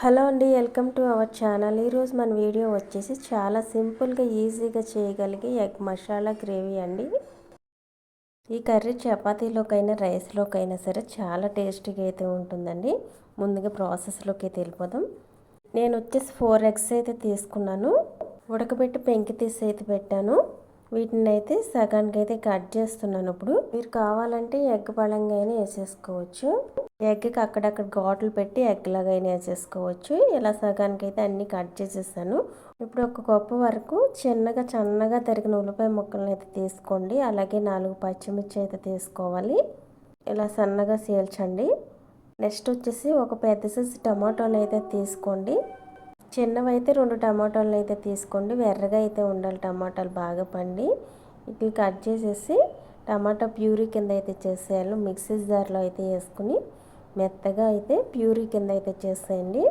Hello అండి welcome to our channel. ఈరోజు మన వీడియో వచ్చేసి చాలా సింపుల్గా ఈజీగా చేయగలిగే ఎగ్ మసాలా గ్రేవీ అండి. ఈ కర్రీ చపాతీలోకైనా రైస్లోకైనా సరే చాలా టేస్టీగా అయితే ఉంటుందండి. ముందుగా ప్రాసెస్లోకి అయితే వెళ్ళిపోదాం. నేను వచ్చేసి ఫోర్ ఎగ్స్ అయితే తీసుకున్నాను. ఉడకబెట్టి పెంకి తీసి అయితే పెట్టాను. వీటిని అయితే సగానికి అయితే కట్ చేస్తున్నాను ఇప్పుడు. మీరు కావాలంటే ఎగ్ పళంగా అయినా వేసేసుకోవచ్చు. ఎగ్కి అక్కడక్కడ ఘాట్లు పెట్టి ఎగ్ లాగా అయినా వేసేసుకోవచ్చు. ఇలా సగానికి అయితే అన్ని కట్ చేసేసాను. ఇప్పుడు ఒక కప్పు వరకు చిన్నగా చిన్నగా తరిగిన ఉల్లిపాయ ముక్కలను అయితే తీసుకోండి. అలాగే నాలుగు పచ్చిమిర్చి అయితే తీసుకోవాలి. ఇలా సన్నగా సీల్చండి. నెక్స్ట్ వచ్చేసి ఒక పెద్ద సైజు టమాటోని అయితే తీసుకోండి. చిన్నవి అయితే రెండు టమాటాలు అయితే తీసుకోండి. ఎర్రగా అయితే ఉండాలి టమాటాలు బాగా పండి ఇట్లా కట్ చేసేసి టమాటా ప్యూరీ కింద అయితే చేసేయాలి. మిక్సీ జార్లో అయితే వేసుకుని మెత్తగా అయితే ప్యూరీ కింద అయితే చేసేయండి.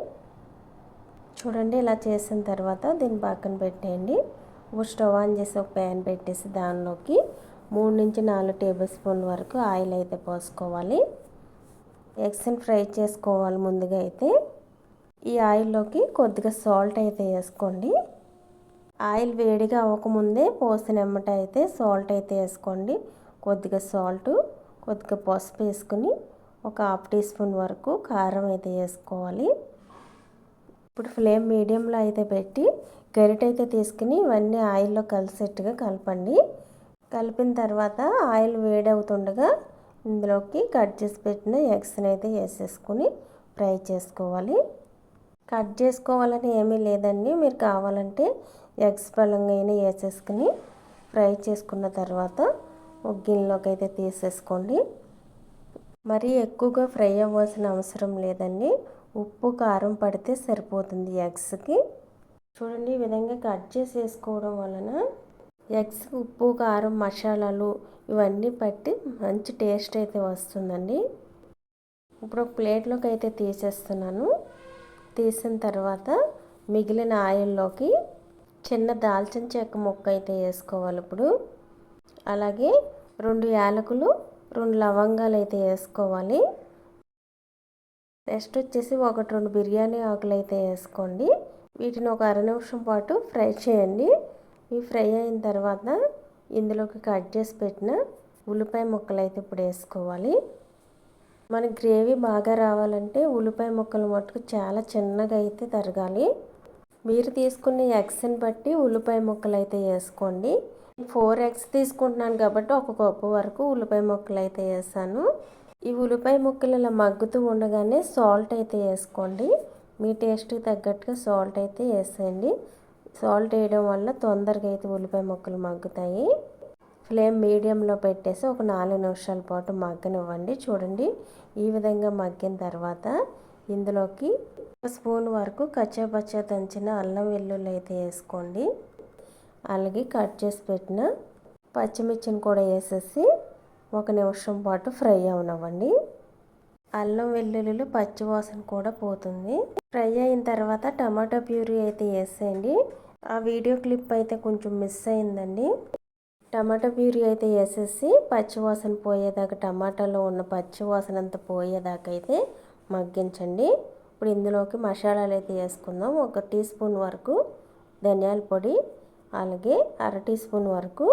చూడండి ఇలా చేసిన తర్వాత దీన్ని పక్కన పెట్టేయండి. ఇప్పుడు స్టవ్ ఆన్ చేసి ఒక ప్యాన్ పెట్టేసి దానిలోకి మూడు నుంచి నాలుగు టేబుల్ స్పూన్ వరకు ఆయిల్ అయితే పోసుకోవాలి. ఎగ్స్ని ఫ్రై చేసుకోవాలి ముందుగా అయితే. ఈ ఆయిల్లోకి కొద్దిగా సాల్ట్ అయితే వేసుకోండి. ఆయిల్ వేడిగా అవ్వకముందే పోసిన ఎమ్మట అయితే సాల్ట్ అయితే వేసుకోండి. కొద్దిగా సాల్ట్ కొద్దిగా పసుపు వేసుకుని ఒక హాఫ్ టీ స్పూన్ వరకు కారం అయితే వేసుకోవాలి. ఇప్పుడు ఫ్లేమ్ మీడియంలో అయితే పెట్టి గరిట అయితే తీసుకుని ఇవన్నీ ఆయిల్లో కలిసేట్టుగా కలపండి. కలిపిన తర్వాత ఆయిల్ వేడవుతుండగా ఇందులోకి కట్ చేసి పెట్టిన ఎగ్స్ని అయితే వేసేసుకుని ఫ్రై చేసుకోవాలి. కట్ చేసుకోవాలని ఏమీ లేదండి. మీరు కావాలంటే ఎగ్స్ పళ్ళంగా అయినా వేసేసుకుని ఫ్రై చేసుకున్న తర్వాత ఒక గిన్నెలోకి అయితే తీసేసుకోండి. మరీ ఎక్కువగా ఫ్రై అవ్వాల్సిన అవసరం లేదండి. ఉప్పు కారం పడితే సరిపోతుంది ఎగ్స్కి. చూడండి ఈ విధంగా కట్ చేసేసుకోవడం వలన ఎగ్స్ ఉప్పు కారం మసాలాలు ఇవన్నీ పట్టి మంచి టేస్ట్ అయితే వస్తుందండి. ఇప్పుడు ప్లేట్లోకి అయితే తీసేస్తున్నాను. తీసిన తర్వాత మిగిలిన ఆయిల్లోకి చిన్న దాల్చిన చెక్క ముక్క అయితే వేసుకోవాలి ఇప్పుడు. అలాగే రెండు యాలకులు రెండు లవంగాలు అయితే వేసుకోవాలి. నెక్స్ట్ వచ్చేసి ఒకటి రెండు బిర్యానీ ఆకులు అయితే వేసుకోండి. వీటిని ఒక అర నిమిషం పాటు ఫ్రై చేయండి. ఇవి ఫ్రై అయిన తర్వాత ఇందులోకి కట్ చేసి పెట్టిన ఉల్లిపాయ ముక్కలు అయితే ఇప్పుడు వేసుకోవాలి. మన గ్రేవీ బాగా రావాలంటే ఉల్లిపాయ ముక్కలు మట్టుకు చాలా చిన్నగా అయితే తరగాలి. మీరు తీసుకునే ఎగ్స్ని బట్టి ఉల్లిపాయ ముక్కలు అయితే వేసుకోండి. ఫోర్ ఎగ్స్ తీసుకుంటున్నాను కాబట్టి ఒక కప్పు వరకు ఉల్లిపాయ ముక్కలు అయితే వేసాను. ఈ ఉల్లిపాయ ముక్కలు ఇలా మగ్గుతూ ఉండగానే సాల్ట్ అయితే వేసుకోండి. మీ టేస్ట్కి తగ్గట్టుగా సాల్ట్ అయితే వేసేయండి. సాల్ట్ వేయడం వల్ల తొందరగా అయితే ఉల్లిపాయ ముక్కలు మగ్గుతాయి. ఫ్లేమ్ మీడియంలో పెట్టేసి ఒక నాలుగు నిమిషాల పాటు మగ్గనివ్వండి. చూడండి ఈ విధంగా మగ్గిన తర్వాత ఇందులోకి ఒక స్పూన్ వరకు కచ్చాపచ్చా దంచిన అల్లం వెల్లుల్లి అయితే వేసుకోండి. అలాగే కట్ చేసి పెట్టిన పచ్చిమిర్చిని కూడా వేసేసి ఒక నిమిషం పాటు ఫ్రై అవనివ్వండి. అల్లం వెల్లుల్లిలు పచ్చివాసన కూడా పోతుంది. ఫ్రై అయిన తర్వాత టమాటో ప్యూరీ అయితే వేసేయండి. ఆ వీడియో క్లిప్ అయితే కొంచెం మిస్ అయిందండి. టమాటా ప్యూరీ అయితే వేసేసి పచ్చివాసన పోయేదాకా టమాటాలో ఉన్న పచ్చివాసన అంతా పోయేదాకా అయితే మగ్గించండి. ఇప్పుడు ఇందులోకి మసాలాలు అయితే వేసుకుందాం. ఒక టీ స్పూన్ వరకు ధనియాల పొడి అలాగే అర టీ స్పూన్ వరకు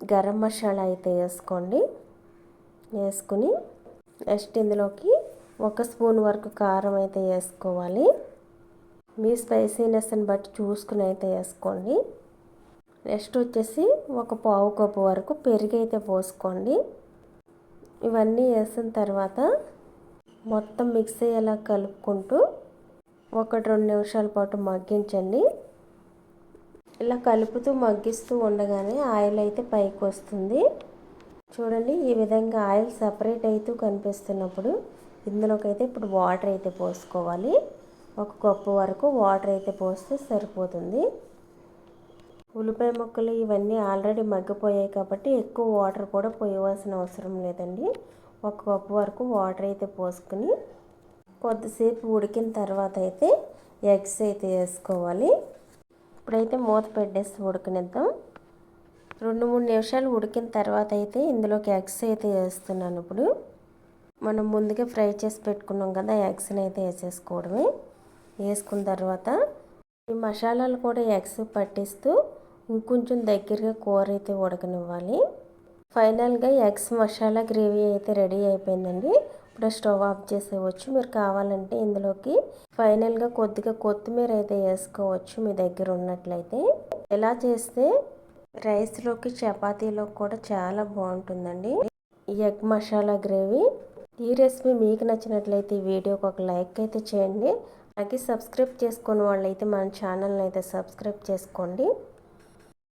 గరం మసాలా అయితే వేసుకోండి. వేసుకుని నెక్స్ట్ ఇందులోకి ఒక స్పూన్ వరకు కారం అయితే వేసుకోవాలి. మీ స్పైసీనెస్ని బట్టి చూసుకుని అయితే వేసుకోండి. నెక్స్ట్ వచ్చేసి ఒక పావు కప్పు వరకు పెరుగు అయితే పోసుకోండి. ఇవన్నీ వేసిన తర్వాత మొత్తం మిక్స్ అయ్యేలా కలుపుకుంటూ ఒకటి రెండు నిమిషాల పాటు మగ్గించండి. ఇలా కలుపుతూ మగ్గిస్తూ ఉండగానే ఆయిల్ అయితే పైకి వస్తుంది. చూడండి ఈ విధంగా ఆయిల్ సపరేట్ అవుతూ కనిపిస్తున్నప్పుడు ఇందులోకి అయితే ఇప్పుడు వాటర్ అయితే పోసుకోవాలి. ఒక కప్పు వరకు వాటర్ అయితే పోస్తే సరిపోతుంది. ఉల్లిపాయ ముక్కలు ఇవన్నీ ఆల్రెడీ మగ్గిపోయాయి కాబట్టి ఎక్కువ వాటర్ కూడా పోయవలసిన అవసరం లేదండి. ఒక కప్పు వరకు వాటర్ అయితే పోసుకుని కొద్దిసేపు ఉడికిన తర్వాత అయితే ఎగ్స్ అయితే వేసుకోవాలి. ఇప్పుడైతే మూత పెట్టేసి ఉడకనిద్దాం. రెండు మూడు నిమిషాలు ఉడికిన తర్వాత అయితే ఇందులోకి ఎగ్స్ అయితే వేస్తున్నాను ఇప్పుడు. మనం ముందుగా ఫ్రై చేసి పెట్టుకున్నాం కదా ఎగ్స్ని అయితే వేసేసుకోవడమే. వేసుకున్న తర్వాత ఈ మసాలాలు కూడా ఎగ్స్ పట్టిస్తూ ఇంకొంచెం దగ్గరగా కూర అయితే ఉడకనివ్వాలి. ఫైనల్గా ఎగ్స్ మసాలా గ్రేవీ అయితే రెడీ అయిపోయిందండి. ఇప్పుడు స్టవ్ ఆఫ్ చేసేవచ్చు మీరు కావాలంటే ఇందులోకి ఫైనల్గా కొద్దిగా కొత్తిమీర అయితే వేసుకోవచ్చు మీ దగ్గర ఉన్నట్లయితే. ఎలా చేస్తే రైస్లోకి చపాతీలోకి కూడా చాలా బాగుంటుందండి. Egg masala gravy. ఈ రెసిపీ మీకు నచ్చినట్లయితే ఈ వీడియోకి ఒక లైక్ అయితే చేయండి. అలాగే సబ్స్క్రైబ్ చేసుకున్న వాళ్ళైతే మన ఛానల్ని అయితే సబ్స్క్రైబ్ చేసుకోండి.